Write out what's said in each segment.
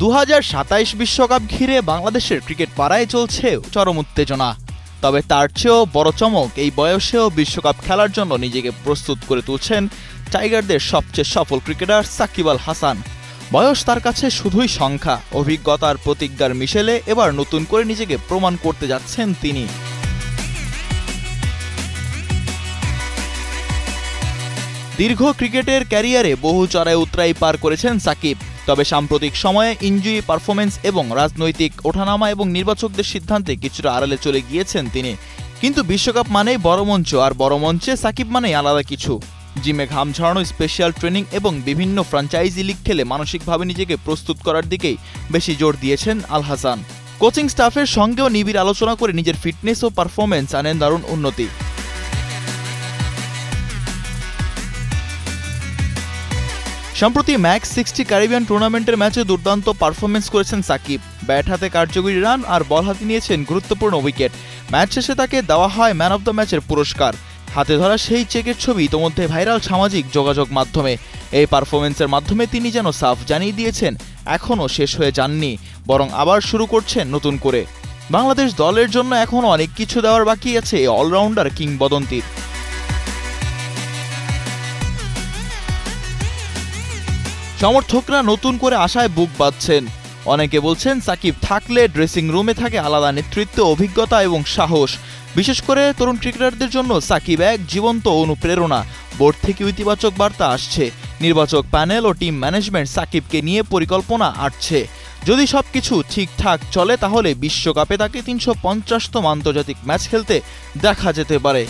দু বিশ্বকাপ ঘিরে বাংলাদেশের ক্রিকেট পাড়ায় চলছে চরম উত্তেজনা। তবে তার চেয়েও বড় চমক এই বয়সেও বিশ্বকাপ খেলার জন্য নিজেকে প্রস্তুত করে তুলছেন টাইগারদের সবচেয়ে সফল ক্রিকেটার সাকিব আল হাসান। বয়স তার কাছে শুধুই সংখ্যা, অভিজ্ঞতার প্রতিজ্ঞার মিশেলে এবার নতুন করে নিজেকে প্রমাণ করতে যাচ্ছেন তিনি। দীর্ঘ ক্রিকেটের ক্যারিয়ারে বহু চড়াই উতরাই পার করেছেন সাকিব। তবে সাম্প্রতিক সময়ে ইঞ্জুরি পারফরমেন্স এবং রাজনৈতিক ওঠানামা এবং নির্বাচকদের সিদ্ধান্তে কিছুটা আড়ালে চলে গিয়েছেন তিনি। কিন্তু বিশ্বকাপ মানেই বড় মঞ্চ, আর বড় মঞ্চে সাকিব মানেই আলাদা কিছু। জিমে ঘাম ঝরানো স্পেশাল ট্রেনিং এবং বিভিন্ন ফ্র্যাঞ্চাইজি লিগ খেলে মানসিকভাবে নিজেকে প্রস্তুত করার দিকেই বেশি জোর দিয়েছেন আল হাসান। কোচিং স্টাফের সঙ্গেও নিবিড় আলোচনা করে নিজের ফিটনেস ও পারফরমেন্স আনেন দারুণ উন্নতি। সম্প্রতি ম্যাক্স সিক্সটি ক্যারিবিয়ান টুর্নামেন্টের ম্যাচে দুর্দান্ত পারফরমেন্স করেছেন সাকিব। ব্যাট হাতে কার্যকরী রান আর বল হাতে নিয়েছেন গুরুত্বপূর্ণ উইকেট। ম্যাচ শেষে তাকে দেওয়া হয় ম্যান অব দ্য ম্যাচের পুরস্কার। হাতে ধরা সেই চেকের ছবি ইতোমধ্যে ভাইরাল সামাজিক যোগাযোগ মাধ্যমে। এই পারফরমেন্সের মাধ্যমে তিনি যেন সাফ জানিয়ে দিয়েছেন, এখনও শেষ হয়ে যাননি, বরং আবার শুরু করছেন নতুন করে। বাংলাদেশ দলের জন্য এখনও অনেক কিছু দেওয়ার বাকি আছে অলরাউন্ডার কিংবদন্তির। সমর্থকরা নতুন করে আশায় বুক বাঁধছেন। অনেকে বলছেন সাকিব থাকলে ড্রেসিং রুমে থাকে আলাদা নেতৃত্ব, অভিজ্ঞতা এবং সাহস। বিশেষ করে তরুণ ক্রিকেটারদের জন্য সাকিব এক জীবন্ত অনুপ্রেরণা। বোর্ড থেকে ইতিবাচক বার্তা আসছে। নির্বাচক প্যানেল ও টিম ম্যানেজমেন্ট সাকিবকে নিয়ে পরিকল্পনা আটছে। যদি সব কিছু ঠিকঠাক চলে তাহলে বিশ্বকাপে তাকে তিনশো পঞ্চাশতম আন্তর্জাতিক ম্যাচ খেলতে দেখা যেতে পারে।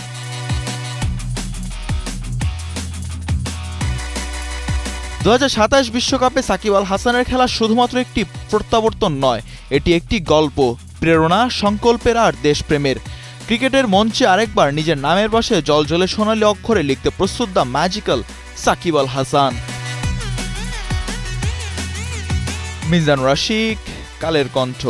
দু সাতাশ বিশ্বকাপে সাকিব আল হাসানের খেলা শুধুমাত্র একটি প্রত্যাবর্তন নয়, এটি একটি গল্প, প্রেরণা, সংকল্পের আর দেশপ্রেমের। ক্রিকেটের মঞ্চে আরেকবার নিজের নামের পাশে জলজলে সোনালি অক্ষরে লিখতে প্রস্তুত দ্য ম্যাজিক্যাল সাকিব আল হাসান। মিজান রাশিক, কালের কণ্ঠ।